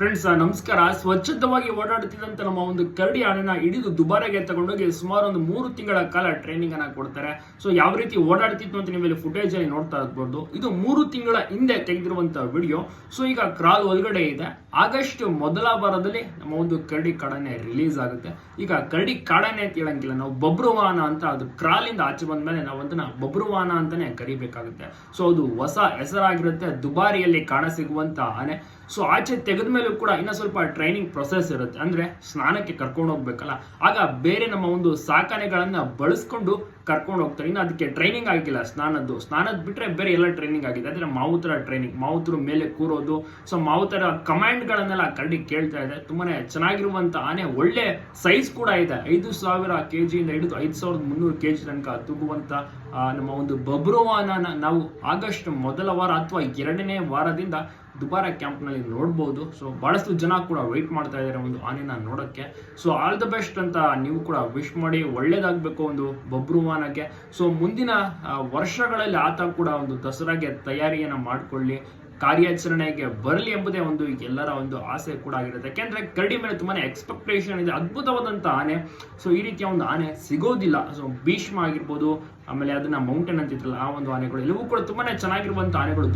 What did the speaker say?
Friends ನಮಸ್ಕಾರ. ಸ್ವಚ್ಛತವಾಗಿ ಓಡಾಡುತ್ತಿದ್ದಂತ ನಮ್ಮ ಒಂದು ಕರಡಿ ಆನೆನ ಹಿಡಿದು ದುಬಾರೆಗೆ ತಗೊಂಡೋಗಿ ಸುಮಾರು ಒಂದು ಮೂರು ತಿಂಗಳ ಕಾಲ ಟ್ರೈನಿಂಗ್ ಅನ್ನ ಕೊಡ್ತಾರೆ. ಸೊ ಯಾವ ರೀತಿ ಓಡಾಡ್ತಿತ್ತು ಅಂತ ನಿಮ್ಮಲ್ಲಿ ಫುಟೇಜ್ ಅಲ್ಲಿ ನೋಡ್ತಾ ಇರ್ಬೋದು. ಇದು ಮೂರು ತಿಂಗಳ ಹಿಂದೆ ತೆಗೆದಿರುವಂತಹ ವಿಡಿಯೋ ಸೊ ಈಗ ಕ್ರಾಲ್ ಒಳಗಡೆ ಇದೆ. ಆಗಸ್ಟ್ ಮೊದಲ ವಾರದಲ್ಲಿ ನಮ್ಮ ಒಂದು ಕರಡಿ ಕಾಡನೆ ರಿಲೀಸ್ ಆಗುತ್ತೆ. ಈಗ ಕರಡಿ ಕಾಡನೆ ಅಂತ ಹೇಳಂಗಿಲ್ಲ. ನಾವು ಬಬ್ರುವಾನ ಅಂತ ಅದು ಕ್ರಾಲಿಂದ ಆಚೆ ಬಂದ ಮೇಲೆ ನಾವು ಅದನ್ನ ಬಬ್ರುವಾನ ಅಂತಾನೆ ಕರಿಬೇಕಾಗುತ್ತೆ. ಸೊ ಅದು ಹೊಸ ಹೆಸರಾಗಿರುತ್ತೆ. ದುಬಾರಿಯಲ್ಲಿ ಕಾಣ ಸಿಗುವಂತಹ ಆನೆ. ಸೊ ಆಚೆ ತೆಗೆದ ಮೇಲೂ ಕೂಡ ಇನ್ನ ಸ್ವಲ್ಪ ಟ್ರೈನಿಂಗ್ ಪ್ರೊಸೆಸ್ ಇರುತ್ತೆ. ಅಂದ್ರೆ ಸ್ನಾನಕ್ಕೆ ಕರ್ಕೊಂಡು ಹೋಗ್ಬೇಕಲ್ಲ. ಆಗ ಬೇರೆ ನಮ್ಮ ಒಂದು ಸಾಕಣೆಗಳನ್ನು ಬಳಸ್ಕೊಂಡು ಕರ್ಕೊಂಡು ಹೋಗ್ತಾರೆ. ಇನ್ನು ಅದಕ್ಕೆ ಟ್ರೈನಿಂಗ್ ಆಗಿಲ್ಲ ಸ್ನಾನದ್ದು. ಸ್ನಾನದ ಬಿಟ್ರೆ ಬೇರೆ ಎಲ್ಲ ಟ್ರೈನಿಂಗ್ ಆಗಿದೆ. ಅಂದ್ರೆ ಮಾವುತರ ಟ್ರೈನಿಂಗ್ ಮಾವುತರು ಮೇಲೆ ಕೂರೋದು. ಸೊ ಮಾವುತರ ಕಮಾಂಡ್ಗಳನ್ನೆಲ್ಲ ಕರಡಿ ಕೇಳ್ತಾ ಇದೆ. ತುಂಬಾನೇ ಚೆನ್ನಾಗಿರುವಂತ ಆನೆ, ಒಳ್ಳೆ ಸೈಜ್ ಕೂಡ ಇದೆ. ಐದು ಸಾವಿರ ಕೆ ಜಿಯಿಂದ ಹಿಡಿದು ಐದು ಸಾವಿರದ ಮುನ್ನೂರು ಕೆ ಜಿ ತನಕ ತೂಗುವಂತ ನಮ್ಮ ಒಂದು ಬಬ್ರುವಾನ ನಾವು ಆಗಸ್ಟ್ ಮೊದಲ ವಾರ ಅಥವಾ ಎರಡನೇ ವಾರದಿಂದ ದುಬಾರ ಕ್ಯಾಂಪ್ನಲ್ಲಿ ನೋಡ್ಬೋದು. ಸೊ ಬಹಳಷ್ಟು ಜನ ಕೂಡ ವೆಯ್ಟ್ ಮಾಡ್ತಾ ಇದ್ದಾರೆ ಒಂದು ಆನೆನ ನೋಡೋಕ್ಕೆ. ಸೊ ಆಲ್ ದ ಬೆಸ್ಟ್ ಅಂತ ನೀವು ಕೂಡ ವಿಶ್ ಮಾಡಿ ಒಳ್ಳೇದಾಗಬೇಕು ಒಂದು ಬಬ್ರುವಾನಕ್ಕೆ ಸೊ ಮುಂದಿನ ವರ್ಷಗಳಲ್ಲಿ ಆತ ಕೂಡ ಒಂದು ದಸರಾಗೆ ತಯಾರಿಯನ್ನ ಮಾಡಿಕೊಳ್ಳಿ. ಕಾರ್ಯಾಚರಣೆಗೆ ಬರಲಿ ಎಂಬುದೇ ಒಂದು ಎಲ್ಲರ ಒಂದು ಆಸೆ ಕೂಡ ಆಗಿರುತ್ತೆ. ಯಾಕೆಂದ್ರೆ ಕರಡಿ ಮೇಲೆ ತುಂಬಾನೇ ಎಕ್ಸ್ಪೆಕ್ಟೇಷನ್ ಇದೆ. ಅದ್ಭುತವಾದಂಥ ಆನೆ. ಸೊ ಈ ರೀತಿಯ ಒಂದು ಆನೆ ಸಿಗೋದಿಲ್ಲ. ಸೊ ಭೀಷ್ಮ ಆಗಿರ್ಬೋದು, ಆಮೇಲೆ ಅದನ್ನ ಮೌಂಟೇನ್ ಅಂತಿದ್ರಲ್ಲ ಆ ಒಂದು ಆನೆಗಳು ಎಲ್ಲವೂ ಕೂಡ ತುಂಬಾನೇ ಚೆನ್ನಾಗಿರುವಂಥ ಆನೆಗಳು.